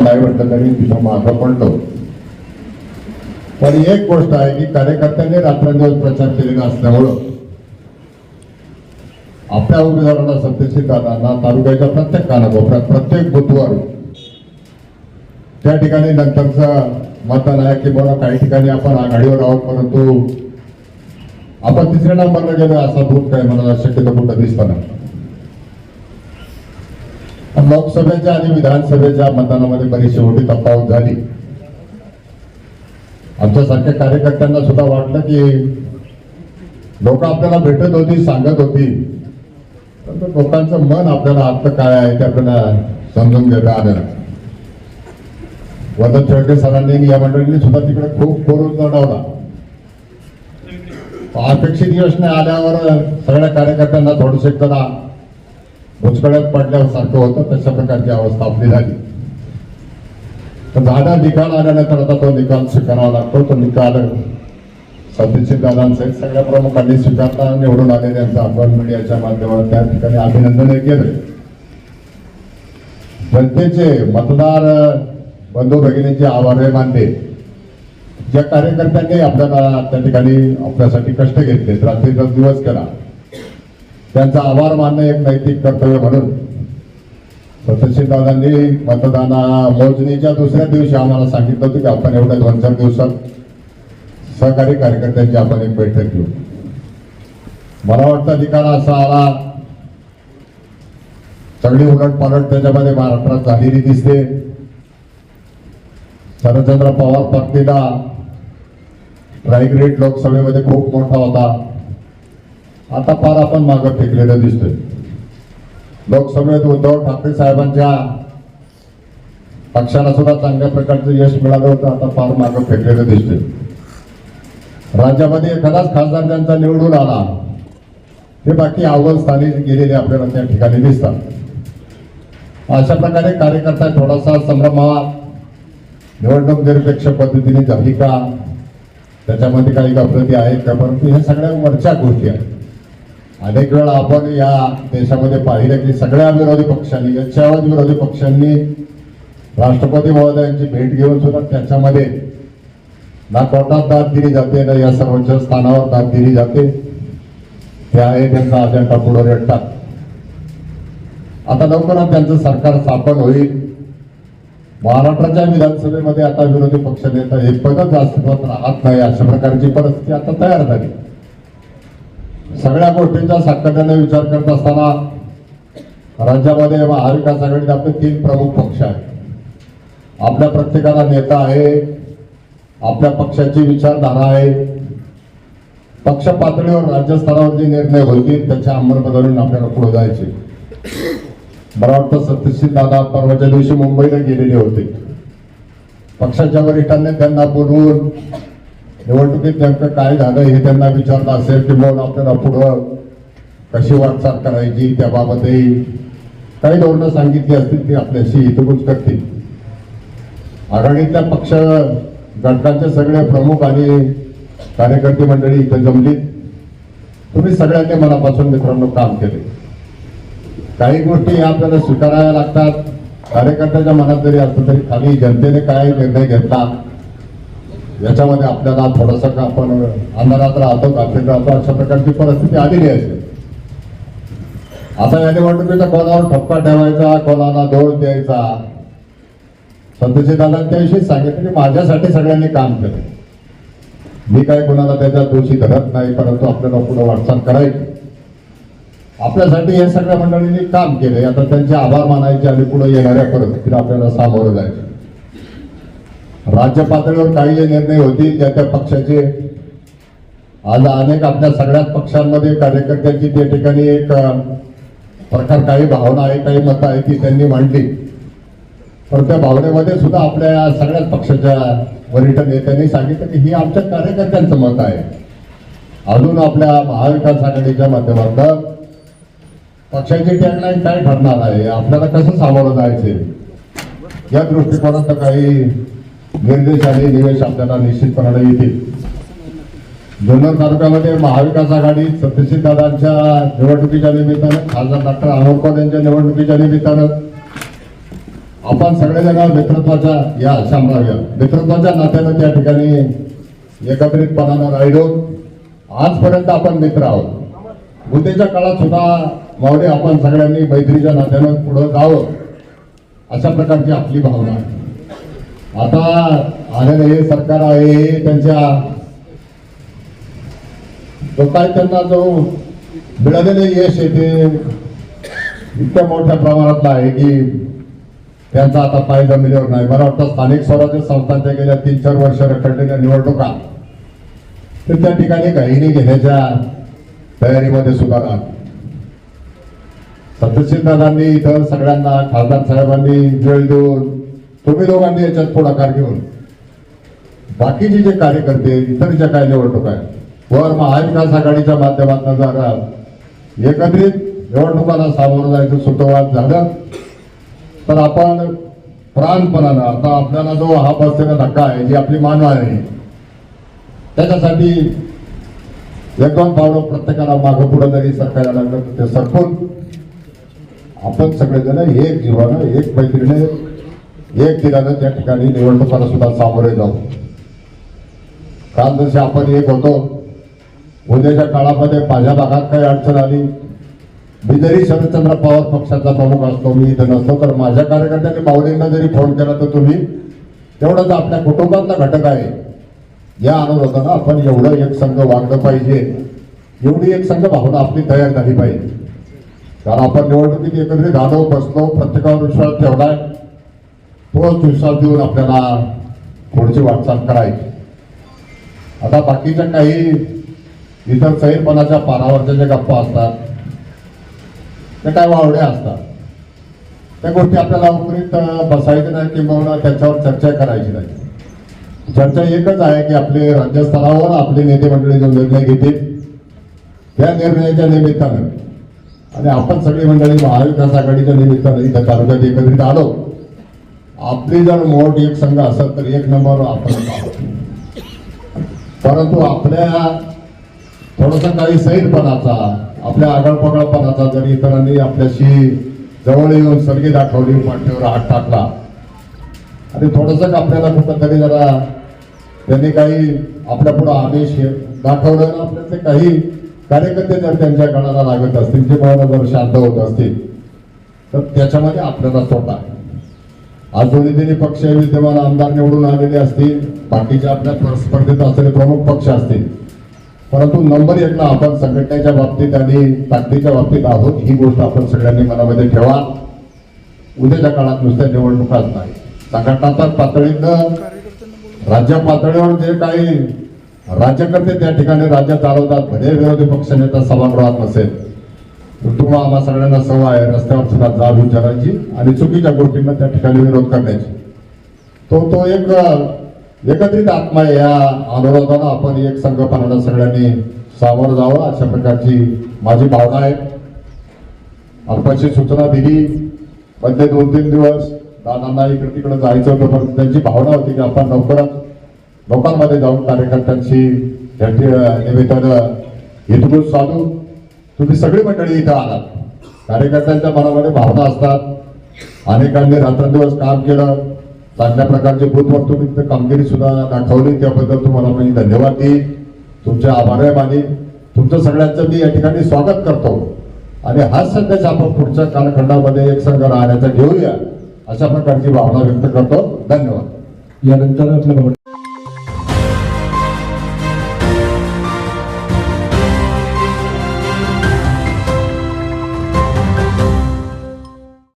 नाही तरी तिथं मागं पडलो पण एक गोष्ट आहे की कार्यकर्त्यांनी रात्रंदिवस प्रचार केलेला असल्यामुळं आपल्या उमेदवारांना सत्यशील दादांना तालुक्याच्या प्रत्येक कानाकोपऱ्यात प्रत्येक बुधवार त्या ठिकाणी नंतरचं मतदान आहे की बघा काही ठिकाणी आपण आघाडीवर आहोत परंतु आपण तिसऱ्या नंबरला गेलो असा भूत काय मला शक्यतो कुठं दिसताना नाही. लोकसभेच्या आणि विधानसभेच्या मतदानामध्ये बरीचशी मोठी तफावत झाली. आमच्यासारख्या कार्यकर्त्यांना सुद्धा वाटलं की लोक आपल्याला भेटत होती सांगत होती. परंतु लोकांचं मन आपल्याला आत्ता काय आहे ते आपल्याला समजून घेता आलं वदन शेळके सरांनी या मंडळींनी सुद्धा तिकडे खूप खोरून लढवला. अपेक्षित यश नाही आल्यावर सगळ्या कार्यकर्त्यांना थोडंसं करा भुजकळ्यात पडल्यासारखं होतं तशा प्रकारची अवस्था आपली झाली. तर दादा निकाल आल्यानंतर आता तो निकाल स्वीकारावा लागतो. तो निकाल सतीश दादांसहित सगळ्या प्रमुखांनी स्वीकारला. निवडून आलेल्यांचं आपण मीडियाच्या माध्यमातून त्या ठिकाणी अभिनंदन केलं. जनतेचे मतदार बंधू भगिनींचे आभार मानले. ज्या कार्यकर्त्यांनी आपल्याला त्या ठिकाणी आपल्यासाठी कष्ट घेतले रात्रीचा दिवस केला. त्यांचा आभार मानणं एक नैतिक कर्तव्य म्हणून. दादांनी मतदाना मोजणीच्या दुसऱ्या दिवशी आम्हाला सांगितलं होतं की आपण एवढ्या दोन चार दिवसात सहकारी कार्यकर्त्यांची आपण एक बैठक घेऊ. मला वाटतं निकाल असा आला सगळी उलट पालट त्याच्यामध्ये महाराष्ट्रात झालेली दिसते. शरदचंद्र पवार पार्टीला स्ट्राईक लोकसभेमध्ये खूप मोठा होता. आता फार आपण मागं फेकलेलं दिसतोय. लोकसभेत उद्धव ठाकरे साहेबांच्या पक्षाला सुद्धा चांगल्या प्रकारचं यश मिळालं होतं आता फार मागं फेकलेलं दिसतोय. राज्यामध्ये एखादाच खासदार त्यांचा निवडून आला ते बाकी अव्वल स्थानी गेलेले आपल्याला त्या ठिकाणी दिसतात. अशा प्रकारे कार्यकर्ता थोडासा संभ्रमात निवडणूक निरपेक्ष पद्धतीने झाली का? त्याच्यामध्ये काही गफलती आहेत का? परंतु ह्या सगळ्या वरच्या गोष्टी आहेत. अनेक वेळा आपण या देशामध्ये पाहिलं की सगळ्या विरोधी पक्षांनी यच्छावत विरोधी पक्षांनी राष्ट्रपती महोदयांची भेट घेऊन सुद्धा त्याच्यामध्ये ना कोर्टात दाद दिली जाते ना या सर्वोच्च स्थानावर दाद दिली जाते. ते आहे त्यांचा अजेंडा पुढे रेटतात आता लवकरच त्यांचं सरकार स्थापन होईल. महाराष्ट्राच्या विधानसभेमध्ये आता विरोधी पक्ष नेता हे पदच अस्तित्वात राहत नाही अशा प्रकारची परिस्थिती आता तयार झाली. सगळ्या गोष्टींचा सातत्याने विचार करत असताना राज्यामध्ये महाविकास आघाडीत आपले तीन प्रमुख पक्ष आहेत. आपल्या प्रत्येकाला नेता आहे आपल्या पक्षाची विचारधारा आहे. पक्ष पातळीवर राज्यस्तरावर जे निर्णय होतील त्याच्या अंमलबजावणी आपल्याला पुढे जायचे. मला वाटतं सत्यशील दादा परवाच्या दिवशी मुंबईला गेलेले होते. पक्षाच्या वरिष्ठांनी त्यांना बोलवून निवडणुकीत नेमकं काय झालं हे त्यांना विचारलं असेल की मग आपल्याला पुढं कशी वाटचाल करायची त्याबाबतही काही धोरणं सांगितली असतील ती आपल्याशी हितगुज करतील. आघाडीतल्या पक्ष घटकांचे सगळे प्रमुख आणि कार्यकर्ते मंडळी इथं जमलीत तुम्ही सगळ्यांनी मनापासून मित्रांनो काम केले. काही गोष्टी ह्या आपल्याला स्वीकाराव्या लागतात. कार्यकर्त्याच्या मनात जरी असलं तरी खाली जनतेने काय निर्णय घेतला याच्यामध्ये आपल्याला थोडंसं का आपण अंधारात राहतो गाफील राहतो अशा प्रकारची परिस्थिती आलेली असेल आता या निवडणुकीचा कोणावर ठप्पा ठेवायचा कोणाला दोष द्यायचा. संतोषी दादांच्याविषयी सांगितलं की माझ्यासाठी सगळ्यांनी काम केलं. मी काय कोणाला त्याच्या दोषी धरत नाही परंतु आपल्याला पुढे वाटचाल करायची. आपल्यासाठी हे सगळ्या मंडळींनी काम केले आता त्यांचे आभार मानायचे आणि पुढे येणाऱ्या परिस्थितीला आपल्याला सामोरं जायचं. राज्य पातळीवर काही जे निर्णय होतील त्या त्या पक्षाचे. आज अनेक आपल्या सगळ्याच पक्षांमध्ये कार्यकर्त्यांची त्या ठिकाणी एक प्रकार काही भावना आहे काही मतं आहे ती त्यांनी मांडली. पण त्या भावनेमध्ये सुद्धा आपल्या सगळ्याच पक्षाच्या वरिष्ठ नेत्यांनी सांगितलं की ही आमच्या कार्यकर्त्यांचं मत आहे. अजून आपल्या महाविकास आघाडीच्या माध्यमातून पक्षाची टॅगलाईन काय ठरणार आहे? आपल्याला कसं सामोरं जायचे या दृष्टिकोनात काही निर्देश आणि निवेश आपल्याला निश्चितपणाने येतील. जुन्नर तालुक्यामध्ये महाविकास आघाडी सत्यजित दादांच्या निवडणुकीच्या निमित्तानं खासदार डॉक्टर अमोल यांच्या निवडणुकीच्या निमित्तानं आपण सगळेजण मित्रत्वाच्या या शामराव या मित्रत्वाच्या नात्यानं त्या ठिकाणी एकत्रितपणानं राहिलो. आजपर्यंत आपण मित्र आहोत. उद्याच्या काळात सुद्धा मावडे आपण सगळ्यांनी मैत्रीच्या नात्यानं पुढं जावं. अशा प्रकारची आपली भावना आहे. आता आलेलं हे सरकार आहे त्यांच्या जो काय त्यांना जो मिळालेलं यश आहे ते इतक्या मोठ्या प्रमाणातलं आहे की त्यांचा आता पाय जमिनीवर नाही. मला वाटतं स्थानिक स्वराज्य संस्थांच्या गेल्या तीन चार वर्ष रखडलेल्या निवडणुका तर त्या ठिकाणी गाईने घेण्याच्या तयारीमध्ये सुद्धा राहत सत्यशील दादांनी इथं सगळ्यांना खासदार साहेबांनी वेळ देऊन तुम्ही दोघांनी याच्यात पुढाकार घेऊन. बाकीचे जे कार्यकर्ते इतर ज्या काही आहेत वर महाविकास आघाडीच्या माध्यमातून जर एकत्रित निवडणुकाला सामोरं जायचं सुतोवाद झालं तर आपण प्राणपणानं आता आपल्याला जो हा बसलेला धक्का आहे जी आपली मानव आहे त्याच्यासाठी एक दोन पावलं प्रत्येकाला मागं पुढं जरी सरकायला लागलं तर ते सरकून आपण सगळेजण एक जीवानं एक मैत्रीने एक दिलानं त्या ठिकाणी निवडणुकाला सुद्धा सामोरे जाऊ. काल जसे आपण एक होतो उद्याच्या काळामध्ये माझ्या भागात काही अडचण आली मी जरी शरदचंद्र पवार पक्षाचा प्रमुख असतो मी इथं नसतो तर माझ्या कार्यकर्त्यांनी माऊलींना जरी फोन केला तर तुम्ही तेवढंच आपल्या कुटुंबातला घटक आहे. या अनुरोधानं आपण एवढं एक संघ वागलं पाहिजे. एवढी एक संघ भावना आपली तयार झाली पाहिजे. कारण आपण निवडणुकीत एकत्रित आलो बसलो प्रत्येकावर विश्वास ठेवलाय. तोच विश्वास देऊन आपल्याला पुढची वाटचाल करायची. आता बाकीच्या काही इतर सैरपणाच्या पारावरच्या ज्या गप्पा असतात त्या काय वावड्या असतात. त्या गोष्टी आपल्याला उपरीत बसायचं नाही किंवा त्याच्यावर चर्चा करायची नाही. चर्चा एकच आहे की आपले राज्यस्तरावर आपले नेते मंडळी जो निर्णय घेतील त्या निर्णयाच्या निमित्तानं. आणि आपण सगळी मंडळी महाविकास आघाडीच्या निमित्तानं इथं तालुक्यात एकत्रित आलो. आपली जर मोठ एक संघ असेल तर एक नंबर आपण परंतु आपल्या थोडासा काही सैरपणाचा आपल्या आगळपगळपणाचा जरी इतरांनी आपल्याशी जवळ येऊन सर्गी दाखवली पाठीवर हात टाकला आणि थोडंसं आपल्याला कुठंतरी जरा त्यांनी काही आपल्या पुढे आदेश दाखवलं ना आपल्याचे काही कार्यकर्ते जर त्यांच्या गणाला लागत असतील जे मला जर शांत होत असतील तर त्याच्यामध्ये आपल्याला तोटा आहे. आज तिन्ही पक्ष विद्यमान आमदार निवडून आलेले असतील बाकीच्या आपल्या स्पर्धेत असलेले प्रमुख पक्ष असतील. परंतु नंबर एकला आपण संघटनेच्या बाबतीत आणि ताकदीच्या बाबतीत आहोत ही गोष्ट आपण सगळ्यांनी मनामध्ये ठेवा. उद्याच्या काळात नुसत्या निवडणुकाच नाही. संघटनाच्या पातळीनं राज्य पातळीवर जे काही राज्यकर्ते त्या ठिकाणी राज्य चालवतात भले विरोधी पक्षनेता सभागृहात नसेल. तर तुम्हाला आम्हा सगळ्यांना सवय आहे रस्त्यावर सुद्धा जाब विचारायची आणि चुकीच्या गोष्टींना त्या ठिकाणी विरोध करण्याची. तो तो एक एकत्रित आत्मा आहे. या अनुरोधानं आपण एक संघपणाला सगळ्यांनी सामोरं जावं. अशा प्रकारची माझी भावना आहे. अल्पाची सूचना दिली. मधले दोन तीन दिवस. दादांना इकडे तिकडे जायचं होतं पण त्यांची भावना होती की आपण लवकरच लोकांमध्ये जाऊन कार्यकर्त्यांशी त्यांची निमित्तानं हितगुज साधू. तुम्ही सगळी मंडळी इथं आलात. कार्यकर्त्यांच्या मनामध्ये भावना असतात. अनेकांनी रात्रंदिवस काम केलं. चांगल्या प्रकारचे बुथवर तुम्ही तिथं कामगिरी सुद्धा दाखवली. त्याबद्दल तुम्हाला मी धन्यवाद देईन. तुमचे आभार आहे माने. तुमचं सगळ्यांचं मी या ठिकाणी स्वागत करतो. आणि हाच संदेश आपण पुढच्या कालखंडामध्ये एक संघ राहण्याचा घेऊया अशा प्रकारची भावना व्यक्त करतो. धन्यवाद. यानंतर आपल्या